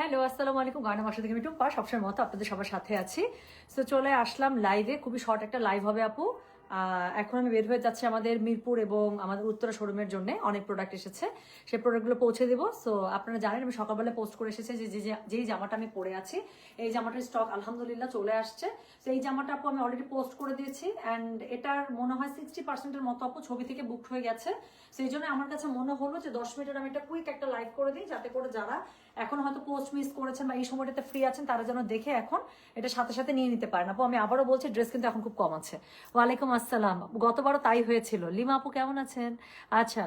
Hello, আসসালামু আলাইকুম। গানা বাসা থেকে মিটুম পা সবসময় মতো আপনাদের সবার সাথে আছি। সো চলে আসলাম লাইভে খুবই শর্ট একটা লাইভ হবে আপু। এখন আমি বের হয়ে যাচ্ছি আমাদের মিরপুর এবং আমাদের উত্তরা শোরুমের জন্য। অনেক প্রোডাক্ট এসেছে। সেই প্রোডাক্টগুলো পৌঁছে দেবো। সো আপনারা জানেন আমি সকালবেলা পোস্ট করে এসেছি যে- যেই জামাটা আমি পরে আছি, এই জামাটার স্টক আলহামদুলিল্লাহ চলে আসছে। তো এই জামাটা আপু আমি অলরেডি পোস্ট করে দিয়েছি অ্যান্ড এটার মনে হয় সিক্সটি পার্সেন্টের মতো আপু ছবি থেকে বুক হয়ে গেছে। সেই জন্য আমার কাছে মনে হলো যে, দশ মিনিটের আমি একটা কুইক একটা লাইভ করে দিই, যাতে করে যারা এখন হয়তো পোস্ট মিস করেছেন বা এই সময়টাতে ফ্রি আছেন, তারা যেন দেখে এখন এটা সাথে সাথে নিয়ে নিতে পারেন। আপু, আমি আবারও বলছি ড্রেস কিন্তু এখন খুব কম আছে। ওয়ালাইকুম আসসালাম। গতবারও তাই হয়েছিল। লিমা আপু, কেমন আছেন? আচ্ছা।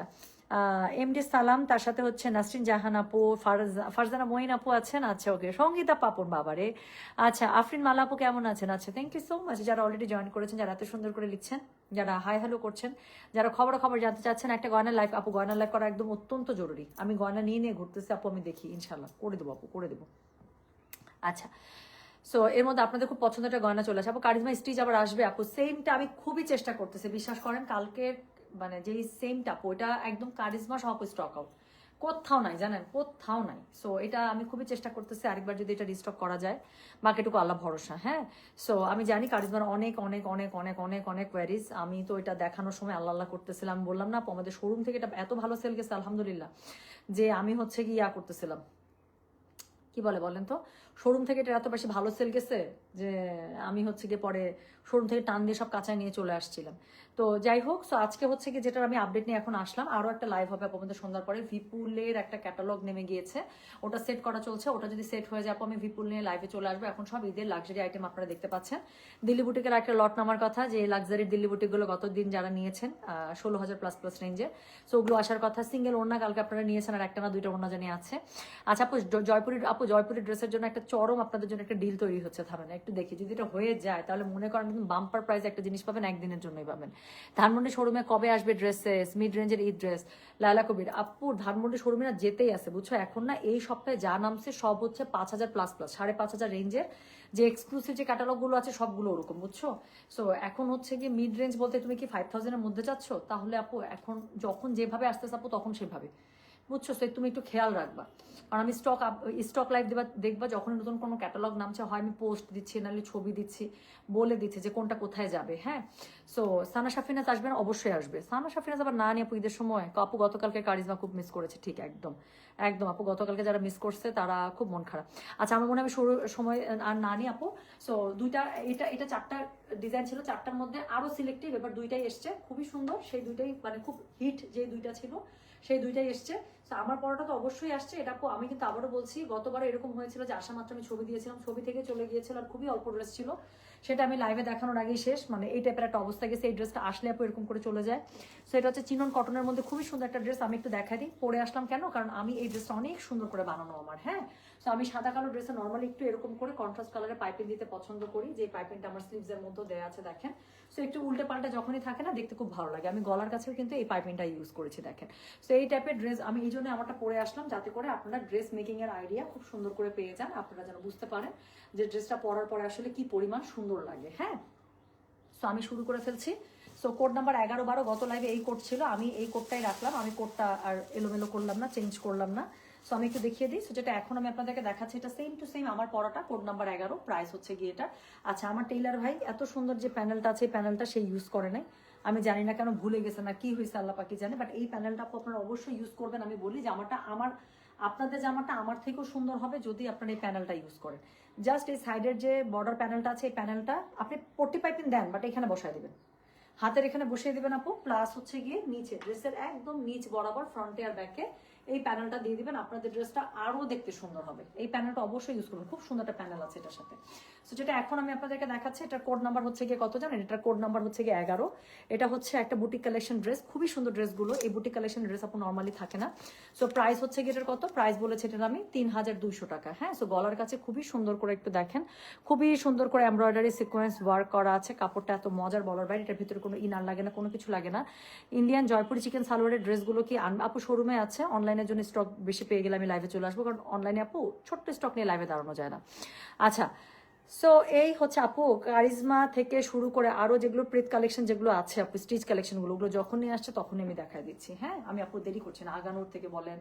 এমডি সালাম, তার সাথে হচ্ছে নাসরিন জাহান আপু, ফারজা- ফারজানা মঈন আপু আছেন আচ্ছা ওকে, সঙ্গীতা পাপন বাবারে। আচ্ছা আফরিন মালা আপু কেমন আছেন? আচ্ছা থ্যাংক ইউ সো মাচ যারা অলরেডি জয়েন করেছেন, যারা এত সুন্দর করে লিখছেন, যারা হাই হ্যালো করছেন, যারা খবর খবর জানতে চাচ্ছেন, একটা গয়নার লাইফ আপু গয়নার লাইফ করা একদম অত্যন্ত জরুরি। আমি গয়না নিয়ে নিয়ে ঘুরতেছি, আপু, আমি দেখি ইনশাল্লাহ করে দেবো, আপু, করে দেবো। আচ্ছা সো এর মধ্যে আপনাদের খুব পছন্দের একটা গয়না চলে আসে। আপু, কারিজমা স্টিচ আবার আসবে, আপু সেমটা আমি খুবই চেষ্টা করতেছি, বিশ্বাস করেন কালকে মানে যেই সেমটা আপু ওটা একদম কারিজমা সহ স্টক আউট কোথাও নাই, জানেন? কোথাও নাই। সো এটা আমি খুবই চেষ্টা করতেছি আরেকবার যদি এটা রিস্টক করা যায়। বাকিটুকু আল্লাহ ভরসা হ্যাঁ? সো আমি জানি কারিজমার অনেক অনেক অনেক অনেক অনেক অনেক কোয়ারিজ আমি তো এটা দেখানোর সময় আল্লাহ আল্লাহ করতেছিলাম। বললাম, না আমাদের শোরুম থেকে এটা এত ভালো সেল গেছে, আলহামদুলিল্লাহ। যে আমি হচ্ছে কি ইয়া করতেছিলাম। কি বলে বলেন তো? শোরুম থেকে এটা এত বেশি ভালো সেল গেছে যে আমি হচ্ছে গিয়ে পরে শোরুম থেকে টান দিয়ে সব কাঁচায় নিয়ে চলে আসছিলাম। তো যাই হোক সো আজকে হচ্ছে কি যেটার আমি আপডেট নিয়ে এখন আসলাম আরও একটা লাইভ হবে আপনাদের সন্ধ্যার পরে। ভিপুলের একটা ক্যাটালগ নেমে গিয়েছে। ওটা সেট করা চলছে। ওটা যদি সেট হয়ে আপু আমি ভিপুল নিয়ে লাইভে চলে আসব। এখন সব ঈদের লাক্সারি আইটেম আপনারা দেখতে পাচ্ছেন। দিল্লি বুটিকের একটা লট নামার কথা, যে লাক্সারি দিল্লি বুটিকগুলো গত দিন যারা নিয়েছেন ষোলো হাজার প্লাস প্লাস রেঞ্জে সো ওগুলো আসার কথা। সিঙ্গেল ওড়না কালকে আপনারা নিয়েছেন আর একটা না দুইটা ওড়না জানিয়ে আছে। আচ্ছা আপু জয়পুরি আপু, জয়পুরি ড্রেসের জন্য একটা চরম আপনাদের জন্য একটা ডিল তৈরি হচ্ছে থামেন একটু দেখি, যদি এটা হয়ে যায়, তাহলে মনে করেন বাম্পার প্রাইস একটা জিনিস পাবেন, একদিনের জন্যই পাবেন। ধানমন্ডি শোরুমে কবে আসবে ড্রেসেস মিড রেঞ্জের ঈদ ড্রেস লালা কবির, আপু, ধানমন্ডি শোরুমে না যেতেই আছে, বুঝছ? এখন না এই সপ্তাহে যা নামছে সব হচ্ছে পাঁচ হাজার প্লাস প্লাস সাড়ে পাঁচ হাজার রেঞ্জের যে এক্সক্লুসিভ যে ক্যাটালগগুলো আছে সবগুলো ওরকম, বুঝছ? সো এখন হচ্ছে কি মিড রেঞ্জ বলতে তুমি কি ফাইভ থাউজেন্ডের মধ্যে যাচ্ছ? তাহলে আপু, এখন যখন যেভাবে আসতেছে আপু, তখন সেভাবে। বুঝছ? সে তুমি একটু খেয়াল রাখবা। কারণ আমি স্টক স্টক লাইভ দেবা, দেখবা যখন নতুন কোনো ক্যাটালগ নামছে, হয় আমি পোস্ট দিচ্ছি নাহলে ছবি দিচ্ছি, বলে দিচ্ছি যে কোনটা কোথায় যাবে হ্যাঁ? সো সানা সাফিনাজ আসবে না? অবশ্যই আসবে। সানা সাফিনাজ আবার না নিয়ে ঈদের সময় আপু গতকালকে কারিজমা খুব মিস করেছে, ঠিক, একদম। একদম, আপু গতকালকে যারা মিস করছে, তারা খুব মন খারাপ। আচ্ছা আমার মনে হয় আমি শুরু সময় আর না নিয়ে আপু সো দুইটা, এটা এটা চারটা ডিজাইন ছিল, চারটার মধ্যে আরও সিলেক্টিভ এবার দুইটাই এসছে, খুবই সুন্দর, সেই দুইটাই মানে খুব হিট যে দুইটা ছিল সেই দুইটাই এসছে। আমার পড়াটা তো অবশ্যই আসছে। এটা আমি কিন্তু আবারও বলছি গতবার এরকম হয়েছিল যে আসা মাত্র আমি ছবি দিয়েছিলাম। ছবি থেকে চলে গিয়েছিল আর খুবই অল্প ড্রেস ছিল। সেটা আমি লাইভে দেখানোর আগেই শেষ। মানে এই টাইপের একটা অবস্থা গেছে, এই ড্রেসটা আসলে আপু এরকম করে চলে যায়। সো এটা হচ্ছে চিনন কটনের মধ্যে খুবই সুন্দর একটা ড্রেস। আমি একটু দেখা দিই। পরে আসলাম কেন? কারণ আমি এই ড্রেসটা অনেক সুন্দর করে বানানো আমার হ্যাঁ? সো আমি সাদা কালো ড্রেসে নর্মালি একটু এরকম করে কন্ট্রাস্ট কালারের পাইপিং দিতে পছন্দ করি, যে পাইপিংটা আমার স্লিভসের মধ্যে দেওয়া আছে দেখেন। সো একটু উল্টে পাল্টে যখনই থাকে না, দেখতে খুব ভালো লাগে। আমি গলার কাছেও কিন্তু এই পাইপিংটা ইউজ করেছি দেখেন। সো এই টাইপের ড্রেস আমি এই জন্য আমারটা পরে আসলাম, যাতে করে আপনারা ড্রেস মেকিং এর আইডিয়া খুব সুন্দর করে পেয়ে যান, আপনারা যেন বুঝতে পারেন যে ড্রেসটা পরার পরে আসলে কি পরিমাণ সুন্দর লাগে হ্যাঁ? সো আমি শুরু করে ফেলছি। সো কোড নাম্বার এগারো বারো গত লাইভে এই কোড ছিল, আমি এই কোডটাই রাখলাম। আমি কোডটা আর এলোমেলো করলাম না চেঞ্জ করলাম না। সো আমি একটু দেখিয়ে দিই। সো যেটা এখন আমি আপনাদেরকে দেখাচ্ছি, এটা সেম টু সেম আমার পড়াটা কোড নাম্বার এগারো প্রাইস হচ্ছে গিয়ে এটা। আচ্ছা আমার টেইলার ভাই, এত সুন্দর যে প্যানেলটা আছে, এই প্যানেলটা সে ইউজ করে নাই। আমি জানি না কেন ভুলে গেছে না, কি হয়েছে আল্লাহ পাকি জানে বাট এই প্যানেলটা আপু আপনারা অবশ্যই ইউজ করবেন। আমি বলি জামাটা আমার, আপনাদের জামাটা আমার থেকেও সুন্দর হবে যদি আপনারা এই প্যানেলটা ইউজ করেন। জাস্ট এই সাইডের যে বর্ডার প্যানেলটা আছে, এই প্যানেলটা আপনি পট্টি পাইপিং দেন বাট এখানে বসায় দিবেন। হাতের এখানে বসিয়ে দেবেন আপু প্লাস হচ্ছে গিয়ে নিচে ড্রেসের একদম নিচ বরাবর ফ্রন্টে আর ব্যাকে এই প্যানেলটা দিয়ে দিবেন, আপনাদের ড্রেসটা আরও দেখতে সুন্দর হবে। এই প্যানেলটা অবশ্যই ইউজ করবেন, খুব সুন্দর একটা প্যানেল আছে এটার সাথে। সো যেটা এখন আমি আপনাদেরকে দেখাচ্ছি, এটার কোড নাম্বার হচ্ছে গিয়ে কত জানেন? এটার কোড নাম্বার হচ্ছে গিয়ে এগারো। এটা হচ্ছে একটা বুটিক কালেকশন ড্রেস খুবই সুন্দর ড্রেসগুলো। এই বুটিক কালেকশন ড্রেস আপু নর্মালি থাকে না। সো প্রাইস হচ্ছে গিয়ে এটার কত? প্রাইস বলেছে এটার আমি তিন হাজার দুইশো টাকা। হ্যাঁ সো গলার কাছে খুবই সুন্দর করে একটু দেখেন। খুবই সুন্দর করে এমব্রয়ডারি সিকোয়েন্স ওয়ার্ক করা আছে। কাপড়টা এত মজার বলার বাইরে, এটার ভিতরে কোনো ইনার লাগে না, কোনো কিছু লাগে না। ইন্ডিয়ান জয়পুরি চিকেন সালোয়ারের ড্রেসগুলো কি আপু শোরুমে আছে? অনলাইনের জন্য স্টক বেশি পেয়ে গেলে আমি লাইভে চলে আসব। কারণ অনলাইনে আপু ছোট্ট স্টক নিয়ে লাইভে দাঁড়ানো যায় না। আচ্ছা সো এই হচ্ছে আপু কারিজমা থেকে শুরু করে আরও যেগুলো প্রেত কালেকশন যেগুলো আছে, আপু স্টিচ কালেকশনগুলো ওগুলো যখনই আসছে তখনই আমি দেখাই দিচ্ছি। হ্যাঁ আমি আপু দেরি করছি না। আগানোর থেকে বলেন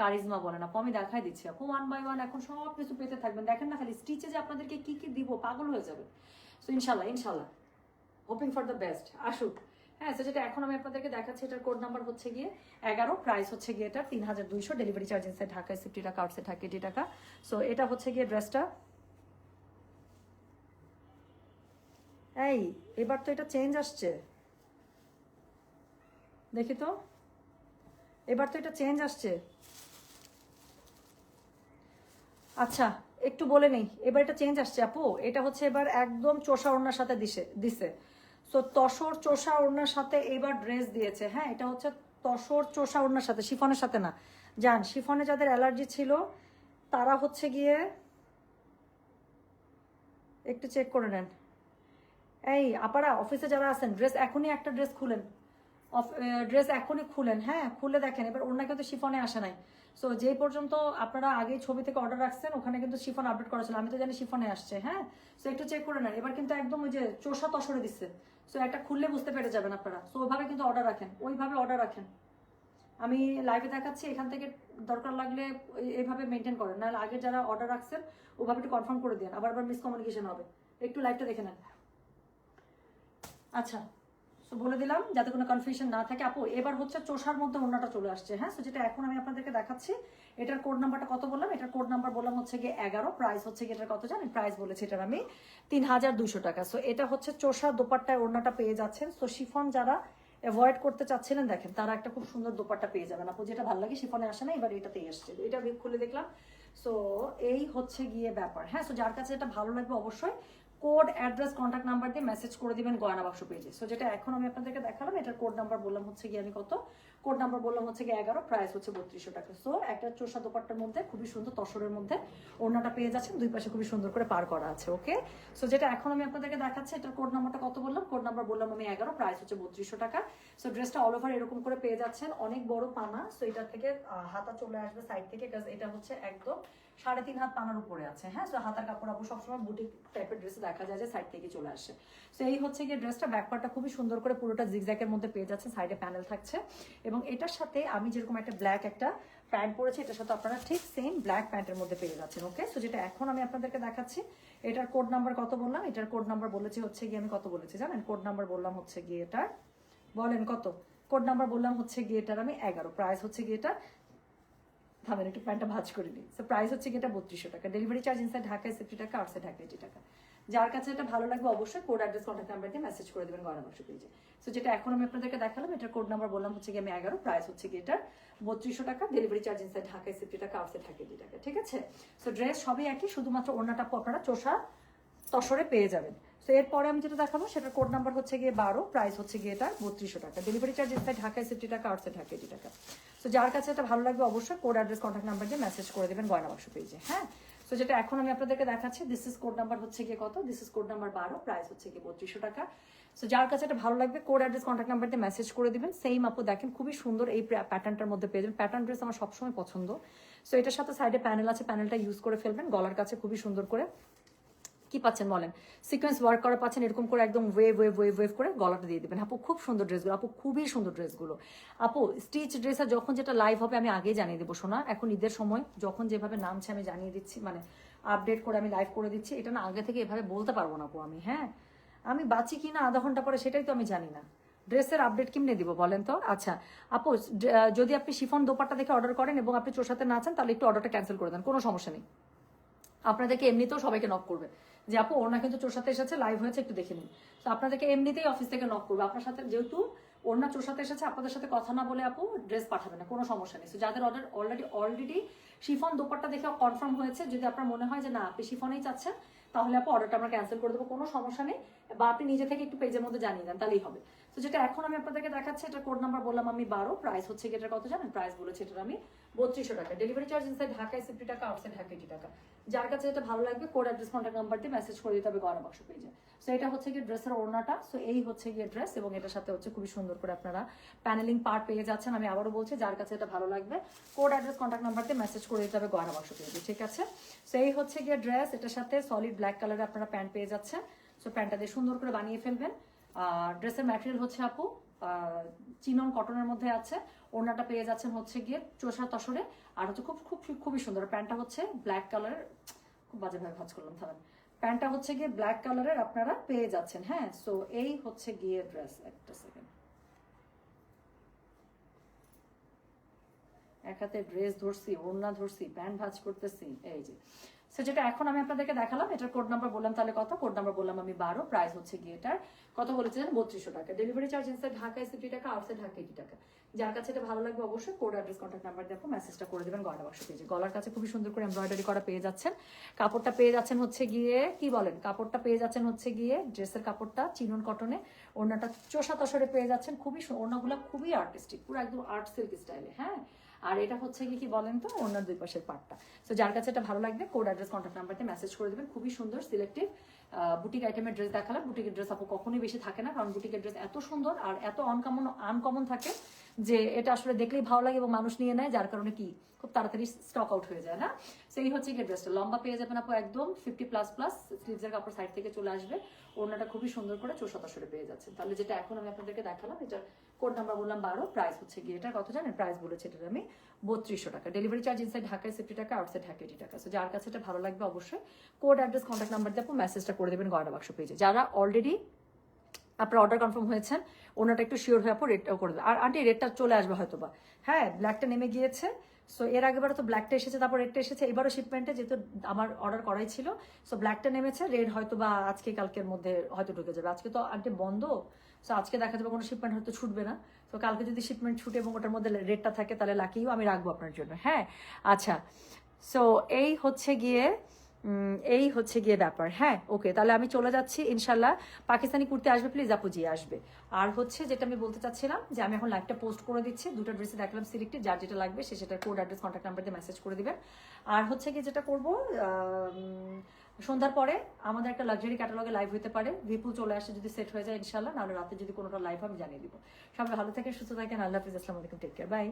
কারিজমা বলেন, আপু আমি দেখাই দিচ্ছি। আপু ওয়ান বাই ওয়ান এখন সব কিছু পেতে থাকবেন। দেখেন না খালি স্টিচে যে আপনাদেরকে কি কি দিব, পাগল হয়ে যাবে সো ইনশাল্লাহ ইনশাল্লাহ। হোপিং ফর দ্য বেস্ট আসুক। হ্যাঁ তো যেটা এখন আমি আপনাদেরকে দেখাচ্ছি, এটার কোড নাম্বার হচ্ছে গিয়ে এগারো প্রাইস হচ্ছে গিয়ে এটা তিন হাজার দুইশো ডেলিভারি চার্জ ইনসাইড ঢাকায় সিফটি টাকা আউটসাইড ঢাকা এইটি টাকা। সো এটা হচ্ছে গিয়ে ড্রেসটা এই, এবার তো এটা চেঞ্জ আসছে। দেখি তো। এবার তো এটা চেঞ্জ আসছে। আচ্ছা একটু বলে নেই, এবার এটা চেঞ্জ আসছে আপু। এটা হচ্ছে এবার একদম চোষা ওড়নার সাথে দিছে দিছে। সো তসর, চোষা, ওড়নার সাথে এবার ড্রেস দিয়েছে। হ্যাঁ এটা হচ্ছে তসর, চোষা, ওড়নার সাথে, শিফনের সাথে না। যান শিফনে যাদের অ্যালার্জি ছিল, তারা হচ্ছে গিয়ে একটু চেক করে নেন। এই, আপারা অফিসে যারা আছেন ড্রেস এখনই একটা ড্রেস খুলেন। ড্রেস এখনই খুলেন। হ্যাঁ খুলে দেখেন, এবার ওনাকে কিন্তু শিফনে আসে নাই। সো যে পর্যন্ত আপনারা আগে ছবি থেকে অর্ডার রাখছেন, ওখানে কিন্তু শিফন আপডেট করা ছিল। আমি তো জানি শিফনে আসছে হ্যাঁ? সো একটু চেক করে নেন। এবার কিন্তু একদম ওই যে চোষা তসরে দিচ্ছে। সো একটা খুললে বুঝতে পেরে যাবেন আপনারা। সো ওইভাবে কিন্তু অর্ডার রাখেন। ওইভাবে অর্ডার রাখেন। আমি লাইভে দেখাচ্ছি, এখান থেকে দরকার লাগলে এইভাবে মেনটেন করেন। নাহলে আগে যারা অর্ডার রাখছেন, ওভাবে একটু কনফার্ম করে দেন আবার আবার মিসকমিউনিকেশন হবে। একটু লাইভটা দেখে নেন। আচ্ছা। সো বলে দিলাম, যাতে কোনো কনফিউশন না থাকে। আপু, এবার হচ্ছে চোষার মধ্যে অন্যটা চলে আসছে হ্যাঁ? সো যেটা এখন আমি আপনাদেরকে দেখাচ্ছি, এটার কোড নাম্বারটা কত বললাম? এটার কোড নাম্বার বললাম হচ্ছে গিয়ে এগারো প্রাইস হচ্ছে গিয়ে এটার কত জানেন প্রাইস বলেছি এটার আমি তিন হাজার দুশো টাকা। সো এটা হচ্ছে চোষা দোপাট্টায় ওড়নাটা পেয়ে যাচ্ছেন। সো শিফন যারা অ্যাভয়েড করতে চাচ্ছিলেন, দেখেন, তারা একটা খুব সুন্দর দোপাট্টা পেয়ে যাবেন। আপু, যেটা ভালো লাগে, শিফনে আসে না, এবার এটাতেই আসছে এটা আমি খুলে দেখলাম। সো এই হচ্ছে গিয়ে ব্যাপার হ্যাঁ? সো যার কাছে এটা ভালো লাগবে অবশ্যই কোড, অ্যাড্রেস কন্ট্যাক্ট নাম্বার দিয়ে মেসেজ করে দিবেন গয়না বাক্স পেজে সো যেটা এখন আমি আপনাদেরকে দেখালাম, এটার কোড নাম্বার বললাম হচ্ছে গিয়ে আমি কত? কোড নাম্বার বললাম হচ্ছে গিয়ে এগারো প্রাইস হচ্ছে বত্রিশশো টাকা। সো একটা চোষা দোপাট্টার মধ্যে, খুবই সুন্দর তসরের মধ্যে ওড়নাটা পেয়ে যাচ্ছেন, দুই পাশে খুবই সুন্দর করে পার করা আছে ওকে সো যেটা এখন আমি আপনাদেরকে দেখাচ্ছি, এটার কোড নাম্বারটা কত বললাম? কোড নাম্বার বললাম আমি এগারো প্রাইস হচ্ছে বত্রিশশো টাকা। সো ড্রেসটা অল ওভার এরকম করে পেয়ে যাচ্ছেন, অনেক বড় পানা। সো এটা থেকে হাতা চলে আসবে সাইড থেকে এটা হচ্ছে একদম সাড়ে তিন হাত পানার উপরে আছে হ্যাঁ? সো হাতার কাপড় আপু সবসময় বুটিক টাইপের ড্রেসে দেখা যায় যে সাইড থেকে চলে আসে। সো এই হচ্ছে গিয়ে ড্রেসটা ব্যাকপার্টটা খুবই সুন্দর করে পুরোটা জিগজ্যাকের মধ্যে পেয়ে যাচ্ছে সাইডে প্যানেল থাকছে। এবং এটার সাথে আমি যেরকম একটা ব্ল্যাক একটা প্যান্ট পরেছি, এটার সাথে আপনারা ঠিক সেম ব্ল্যাক প্যান্টের মধ্যে পেয়ে যাচ্ছেন ওকে সো যেটা এখন আমি আপনাদেরকে দেখাচ্ছি, এটার কোড নাম্বার কত বললাম? এটার কোড নাম্বার বলেছি হচ্ছে গিয়ে আমি কত বলেছি, জানেন? কোড নাম্বার বললাম হচ্ছে গিয়ে এটার, বলেন কত? কোড নাম্বার বললাম হচ্ছে গিয়ে এটার আমি এগারো প্রাইস হচ্ছে গিয়ে এটা থামেন, একটু প্যান্টটা ভাজ করে নিই সো প্রাইস হচ্ছে এটা বত্রিশশো টাকা। ডেলিভারি চার্জ ইনসাইড ঢাকায় সেফটি টাকা আউটসাইড ঢাকা এইটি টাকা। যার কাছে এটা ভালো লাগবে অবশ্যই কোড অ্যাড্রেস কন্ট্যাক্ট নাম্বার দিয়ে মেসেজ করে দেবেন গয়না বাক্স পেজে। সো যেটা এখন আমি আপনাদেরকে দেখালাম, এটার কোড নাম্বার বললাম হচ্ছে কি আমি এগারো প্রাইস হচ্ছে কি এটা বত্রিশশো টাকা ডেলিভারি চার্জ ইনসাইড ঢাকায় সেফটি টাকা আউটসাইড ঢাকা এইটি টাকা, ঠিক আছে? সো ড্রেস সবই একই, শুধুমাত্র অন্যটা আপনারা চোষা, তসরে পেয়ে যাবেন। তো এরপরে আমি যেটা দেখাবো, সেটার কোড নাম্বার হচ্ছে গিয়ে বারো প্রাইস হচ্ছে গিয়ে এটা বত্রিশশো টাকা। ডেলিভারি চার্জ ইনসাইড ঢাকায় সিফটি টাকা আউটসাইড ঢাকা এইটি টাকা। তো যার কাছে এটা ভালো লাগবে অবশ্যই কোড অ্যাড্রেস কন্ট্যাক্ট নাম্বার দিয়ে মেসেজ করে দেবেন গয়না বাক্স পেজে হ্যাঁ? তো যেটা এখন আমি আপনাদেরকে দেখাচ্ছি দিস ইজ কোড নাম্বার হচ্ছে গিয়ে কত? দিস ইজ কোড নাম্বার বারো প্রাইস হচ্ছে গিয়ে বত্রিশশো টাকা। সো যার কাছে এটা ভালো লাগবে কোড অ্যাড্রেস কন্ট্যাক্ট নাম্বার দিয়ে মেসেজ করে দিবেন। সেম আপু দেখেন, খুবই সুন্দর এই প্যাটার্নটার মধ্যে পেয়ে যাবেন। প্যাটার্ন ড্রেস আমার সবসময় পছন্দ। সো এটার সাথে সাইডে প্যানেল আছে প্যানেলটা ইউজ করে ফেলবেন, গলার কাছে খুবই সুন্দর করে। কি পাচ্ছেন বলেন? সিকোয়েন্স ওয়ার্ক করা পাচ্ছেন, এরকম করে একদম ওয়েভ ওয়েভ ওয়েভ ওয়েভ করে গলাটা দিয়ে দিবেন। আপু, খুব সুন্দর ড্রেসগুলো আপু, খুবই সুন্দর ড্রেসগুলো আপু স্টিচ ড্রেসের যখন যেটা লাইভ হবে, আমি আগেই জানিয়ে দেবো শোনা এখন ঈদের সময়, যখন যেভাবে নামছে, আমি জানিয়ে দিচ্ছি মানে আপডেট করে আমি লাইভ করে দিচ্ছি। এটা না, আগে থেকে এভাবে বলতে পারব না, আপু, আমি হ্যাঁ? আমি বাঁচি কি না, আধা ঘণ্টা পরে, সেটাই তো আমি জানি না। ড্রেসের আপডেট কেমনে দিব বলেন তো? আচ্ছা আপু যদি আপনি শিফন দোপাট্টা দেখে অর্ডার করেন এবং আপনি চোর সাথে না চান তাহলে একটু অর্ডারটা ক্যান্সেল করে দেন, কোনো সমস্যা নেই। আপনাদেরকে এমনিতেও সবাইকে নক করবে। যে আপু ওনা কিন্তু চোর সাথে এসেছে লাইভ হয়েছে, একটু দেখে নিন। তো আপনাদেরকে এমনিতেই অফিস থেকে নক করব। আপনার সাথে যেহেতু ওনা সাথে এসেছে, আপনাদের সাথে কথা না বলে আপু ড্রেস পাঠাবে না, কোনো সমস্যা নেই। যাদের অর্ডার অলরেডি অলরেডি শিফন দোপারটা দেখে কনফার্ম হয়েছে, যদি আপনার মনে হয় যে না, আপনি শিফনেই চাচ্ছেন, তাহলে আপু অর্ডারটা আমরা ক্যান্সেল করে দেবো, কোনো সমস্যা নেই। বা আপনি নিজে থেকে একটু পেজের মধ্যে জানিয়ে দেন, তাহলেই হবে। তো যেটা এখন আমি আপনাদেরকে দেখাচ্ছি, এটা কোড নাম্বার বললাম আমি বারো প্রাইস হচ্ছে এটার কত জানেন? প্রাইস বলেছি এটার আমি বত্রিশশো টাকা। ডেলিভারি চার্জ ইনসাইড ঢাকায় সিফটি টাকা আউটসাইড ঢাকা এইটি টাকা। যার কাছে এটা ভালো লাগবে কোড অ্যাড্রেস কন্ট্যাক্ট নাম্বার দিয়ে মেসেজ করে দিতে হবে গয়না বাক্স পেজে সো এটা হচ্ছে গিয়ে ড্রেসের ওড়নাটা। সো এই হচ্ছে গিয়ে ড্রেস এবং এটার সাথে হচ্ছে খুবই সুন্দর করে আপনারা প্যানেলিং পার্ট পেয়ে যাচ্ছেন। আমি আবারও বলছি, যার কাছে এটা ভালো লাগবে কোড অ্যাড্রেস কন্ট্যাক্ট নাম্বার দিয়ে মেসেজ করে দিতে হবে গয়না বাক্স পেজে ঠিক আছে? সো এই হচ্ছে গিয়ে ড্রেস এটার সাথে সলিড ব্ল্যাক কালারে আপনারা প্যান্ট পেয়ে যাচ্ছেন। সো প্যান্টটা দিয়ে সুন্দর করে বানিয়ে ফেলবেন। ড্রেসের ম্যাটেরিয়াল হচ্ছে আপু চিনন কটনের মধ্যে আছে। ওড়নাটা পেয়ে যাচ্ছেন হচ্ছে গিয়ে চোষা তসরে। আর হচ্ছে খুব খুব খুবই সুন্দর। প্যান্টটা হচ্ছে ব্ল্যাক কালারের খুব বাজেভাবে ভাজ করলাম, থামেন। প্যান্টটা হচ্ছে গিয়ে ব্ল্যাক কালারের আপনারা পেয়ে যাচ্ছেন হ্যাঁ? সো এই হচ্ছে গিয়ে ড্রেস একটা সেকেন্ড এক হাতে ড্রেস ধরছি, ওড়না ধরছি, প্যান্ট ভাজ করতেছি, এই যে। সো যেটা এখন আমি আপনাদেরকে দেখালাম, এটার কোড নাম্বার বললাম, তাহলে কত? কোড নাম্বার বললাম আমি বারো প্রাইস হচ্ছে গিয়ে এটার কত বলেছিলেন বত্রিশশো টাকা। ডেলিভারি চার্জ ইনসাইড ঢাকায় সিফটি টাকা আউটসাইড ঢাকা এইটি টাকা। যার কাছে এটা ভালো লাগবে অবশ্যই কোড অ্যাড্রেস কন্ট্যাক্ট নাম্বার দেখো মেসেজটা করে দেবেন গয়না বাক্স পেজে গলার কাছে খুবই সুন্দর করে এমব্রয়ডারি করা পেয়ে যাচ্ছেন। কাপড়টা পেয়ে যাচ্ছেন হচ্ছে গিয়ে, কি বলেন? কাপড়টা পেয়ে যাচ্ছেন হচ্ছে গিয়ে ড্রেসের কাপড়টা চিনন কটনে ওড়নাটা চোষা তসরে পেয়ে যাচ্ছেন। খুবই ওড়নাগুলো খুবই আর্টিস্টিক পুরো একদম আর্ট সিল্ক স্টাইলে হ্যাঁ? আর এটা হচ্ছে কি কি বলেন তো? অন্য দুই পাশের পার্টটা তো যার কাছে এটা ভালো লাগবে কোড অ্যাড্রেস কন্ট্যাক্ট নাম্বারতে মেসেজ করে দেবেন। খুবই সুন্দর সিলেক্টিভ বুটিক আইটেমের ড্রেস দেখালাম। বুটিকের ড্রেস আপু কখনোই বেশি থাকে না, কারণ বুটিকের ড্রেস এত সুন্দর আর এত আনকমন আনকমন থাকে যে এটা আসলে দেখলেই ভালো লাগে এবং মানুষ নিয়ে নেয়। যার কারণে কি খুব তাড়াতাড়ি স্টক আউট হয়ে যায়, না? সেই হচ্ছে গিয়ে ড্রেসটা লম্বা পেয়ে যাবেন আপু একদম ফিফটি প্লাস প্লাস স্লিভসের কাপড় সাইড থেকে চলে আসবে। ওড়নাটা খুবই সুন্দর করে চৌশতাশরে পেয়ে যাচ্ছে তাহলে যেটা এখন আমি আপনাদেরকে দেখালাম এটা কোড নাম্বার বললাম বারো প্রাইস হচ্ছে গিয়ে এটার কত জানেন? প্রাইস বলেছে এটার আমি বত্রিশশো টাকা। ডেলিভারি চার্জ ইনসাইড ঢাকায় সেফটি টাকা আউটসাইড ঢাকা এইটি টাকা। সো যার কাছে এটা ভালো লাগবে অবশ্যই কোড অ্যাড্রেস কন্ট্যাক্ট নাম্বার দিয়ে আপু মেসেজটা করে দেবেন, গয়না বাক্স পেজে যারা অলরেডি আপনার অর্ডার কনফার্ম হয়েছেন, ওনাটা একটু শিওর হয়ে আপু রেটটাও করে দেবে আর আন্টি রেটটা চলে আসবে হয়তো বা হ্যাঁ ব্ল্যাকটা নেমে গিয়েছে সো এর আগেবারও তো ব্ল্যাকটা এসেছে, তারপর রেডটা এসেছে, এবারও শিপমেন্টে যেহেতু আমার অর্ডার করাই ছিল সো ব্ল্যাকটা নেমেছে রেড হয়তো বা আজকে কালকের মধ্যে হয়তো ঢুকে যাবে। আজকে তো আন্টি বন্ধ সো আজকে দেখা যাবে কোনো শিপমেন্ট হয়তো ছুটবে না। তো কালকে যদি শিপমেন্ট ছুটে এবং ওটার মধ্যে রেটটা থাকে, তাহলে লাকিও আমি রাখব আপনার জন্য। হ্যাঁ আচ্ছা সো এই হচ্ছে গিয়ে এই হচ্ছে গিয়ে ব্যাপার। হ্যাঁ ওকে তাহলে আমি চলে যাচ্ছি ইনশাল্লাহ পাকিস্তানি কুর্তি আসবে প্লিজ আপু জি, আসবে। আর হচ্ছে যেটা আমি বলতে চাচ্ছিলাম, যে আমি এখন লাইভটা পোস্ট করে দিচ্ছি, দুটো ড্রেসে দেখলাম সিলেক্টেড যার যেটা লাগবে সে সেটা কোড অ্যাড্রেস কন্ট্যাক্ট নাম্বার দিয়ে মেসেজ করে দিবেন। আর হচ্ছে কি যেটা করব সন্ধ্যার পরে আমাদের একটা লাক্সারি ক্যাটালগে লাইভ হতে পারে। ভিপুল চলে আসে, যদি সেট হয়ে যায় ইনশাল্লাহ নাহলে রাতে যদি কোনোটা লাইভ আমি জানিয়ে দিব। সবাই ভালো থাকেন, সুস্থ থাকেন। আল্লাহ হাফিজ, আসসালামু আলাইকুম টেক কেয়ার বাই